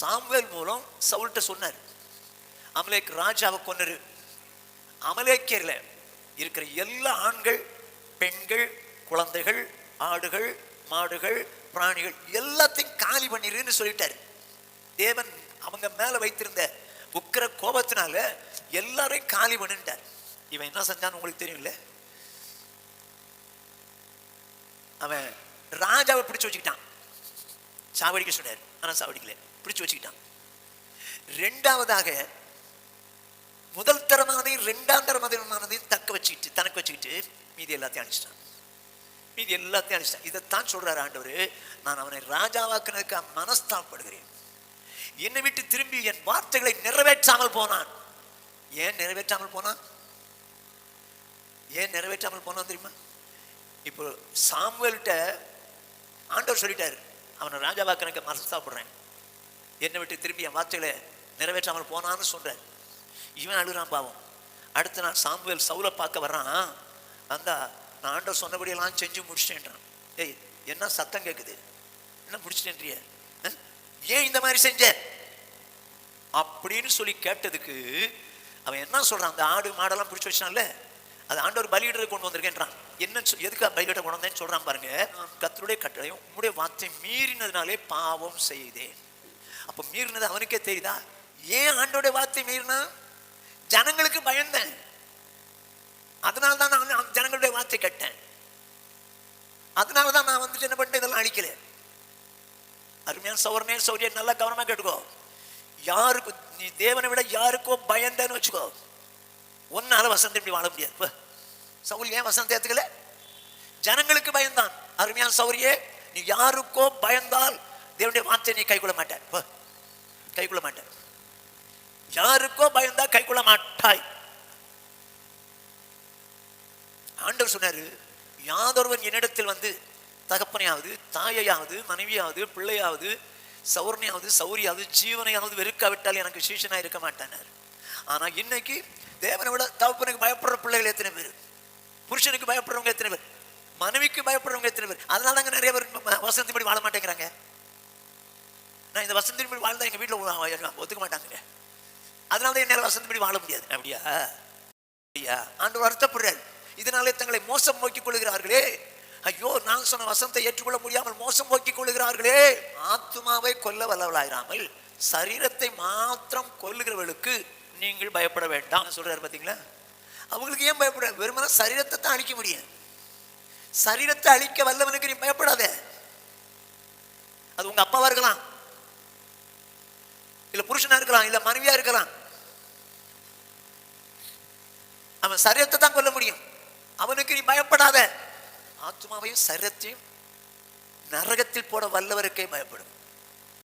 Samuel மூலம் சவுல்கிட்ட சொன்னார் Amalek ராஜாவை கொன்னரு. அமலேக்கியர்ல இருக்கிற எல்லா ஆண்கள் பெண்கள் குழந்தைகள் ஆடுகள் மாடுகள் பிராணிகள் எல்லாத்தையும் காலி பண்ணிருன்னு சொல்லிட்டாரு. தேவன் அவங்க மேல வைத்திருந்த உக்கிர கோபத்தினால எல்லாரையும் காலி பண்ணிட்டார். இவன் என்ன செஞ்சான்னு உங்களுக்கு தெரியும்ல? அவன் ராஜாவை பிடிச்சு வச்சுக்கிட்டான். சாவடிக்க சொன்னார். ஆனால் சாவடிக்கல. பிடிச்சு வச்சுக்கிட்டான் ரெண்டாவதாக முதல் தரமானதையும் ரெண்டாம் தரமானதையும் தக்க வச்சுக்கிட்டு தனக்கு வச்சுக்கிட்டு மீதி எல்லாத்தையும் அழிச்சிட்டான். மீதி எல்லாத்தையும் அழிச்சிட்டான். இதைத்தான் சொல்றாரு ஆண்டவர் நான் அவனை ராஜாவாக்குனதுக்கு மனஸ்தாபப்படுகிறேன். என்னை விட்டு திரும்பி என் வார்த்தைகளை நிறைவேற்றாமல் போனான். ஏன் நிறைவேற்றாமல் போனான்? ஏன் நிறைவேற்றாமல் போனான் தெரியுமா? இப்போ சாமுவேல்கிட்ட ஆண்டவர் சொல்லிட்டாரு அவனை ராஜாவாக்குனதுக்கு மனஸ்தாபப்படுறேன் என்னை விட்டு திரும்பி என் வார்த்தைகளை நிறைவேற்றாமல் போனான்னு சொல்கிறேன் இவன் அழுகிறான் பாவம். அடுத்த நாள் சாம்புவேல் சவுலை பார்க்க வர்றான். அந்த நான் ஆண்டவர் சொன்னபடியெல்லாம் செஞ்சு முடிச்சிட்டேன்றான். ஏய் என்ன சத்தம் கேட்குது என்ன முடிச்சிட்டேன்றிய? ஏன் இந்த மாதிரி செஞ்ச? அப்படின்னு சொல்லி கேட்டதுக்கு அவன் என்ன சொல்றான்? அந்த ஆடு மாடெல்லாம் பிடிச்சி வச்சான்ல அது ஆண்டவர் பலியிடுறது கொண்டு வந்திருக்கேன்றான். என்ன எதுக்கு பைபிளை கொண்டு வந்தேன்னு சொல்றான் பாருங்க. கத்தருடைய கட்டளையும் உங்களுடைய வார்த்தை மீறினதுனாலே பாவம் செய்தேன். அப்போ மீறினது அவனுக்கே தெரியுதா? ஏன் ஆண்டோடைய வார்த்தை மீறினா ஜனங்களுக்கு பயந்தேன். அதனால தான் நான் ஜனங்களுடைய வார்த்தை கட்டேன். அதனால தான் நான் வந்துட்டு என்ன பண்ணிட்டு இதெல்லாம் அழிக்கல. அருமையான சௌரனே சௌரிய நல்லா கவனமா கேட்டுக்கோ. யாருக்கு நீ தேவனை விட யாருக்கோ பயந்தேன்னு வச்சுக்கோ. ஒன்னால வசந்தம் இப்படி வாழ முடியாது. சவுல் ஏன் வசந்த ஏத்துக்கல? ஜனங்களுக்கு பயந்தான். அருமையான சௌரியே நீ யாருக்கோ பயந்தால் தேவனுடைய வார்த்தையை நீ கைகொள்ள மாட்ட. போ. கைக்கொள்ள மாட்ட. யாருக்கோ பயந்தா கைகொள்ள மாட்டாய். ஆண்டவர் சொன்னாரு யாதொருவன் என்னிடத்தில் வந்து தகப்பனையாவது தாயையாவது மனைவியாவது பிள்ளையாவது சௌரனையாவது சௌரியாவது ஜீவனையாவது வெறுக்காவிட்டால் எனக்கு சீஷனா இருக்க மாட்டானார். ஆனா இன்னைக்கு தேவனை விட தகப்பனுக்கு பயப்படுற பிள்ளைகள் எத்தனை பேர்? புருஷனுக்கு பயப்படுறவங்க எத்தனை பேர்? மனைவிக்கு பயப்படுறவங்க எத்தனை பேர்? அதனால தாங்க நிறைய பேர் ம- வாழ மாட்டேங்கிறாங்க. நான் இந்த வசந்தப்படி வாழ்ந்தா எங்க வீட்டில் ஒத்துக்க மாட்டாங்க. அதனால தான் என்னால் வசந்தபடி வாழ முடியாது. அப்படியா? அப்படியா? ஆண்டு வருத்தப்படுறாரு. இதனாலே தங்களை மோசம் நோக்கிக் கொள்கிறார்களே ஐயோ நான் சொன்ன வசந்தை ஏற்றுக்கொள்ள முடியாமல் மோசம் நோக்கிக் கொள்கிறார்களே ஆத்மாவை கொல்ல வல்லவளாயிராமல் சரீரத்தை மாத்திரம் கொல்லுகிறவர்களுக்கு நீங்கள் பயப்பட வேண்டாம். சொல்றாரு பாத்தீங்களா? அவங்களுக்கு ஏன் பயப்பட வெறுமனா சரீரத்தை தான் அழிக்க முடியும் சரீரத்தை அழிக்க வல்லவனுக்கு நீ பயப்படாத. அது உங்க அப்பாவா இருக்கலாம். இல்ல புருஷனா இருக்கலாம் இல்ல மனைவியா இருக்கலாம். அவன் சரீரத்தை தான் கொல்ல முடியும். அவனுக்கு நீ பயப்படாத. ஆத்மாவையும் சரீரத்தையும் நரகத்தில் போட வல்லவருக்கே பயப்படும்.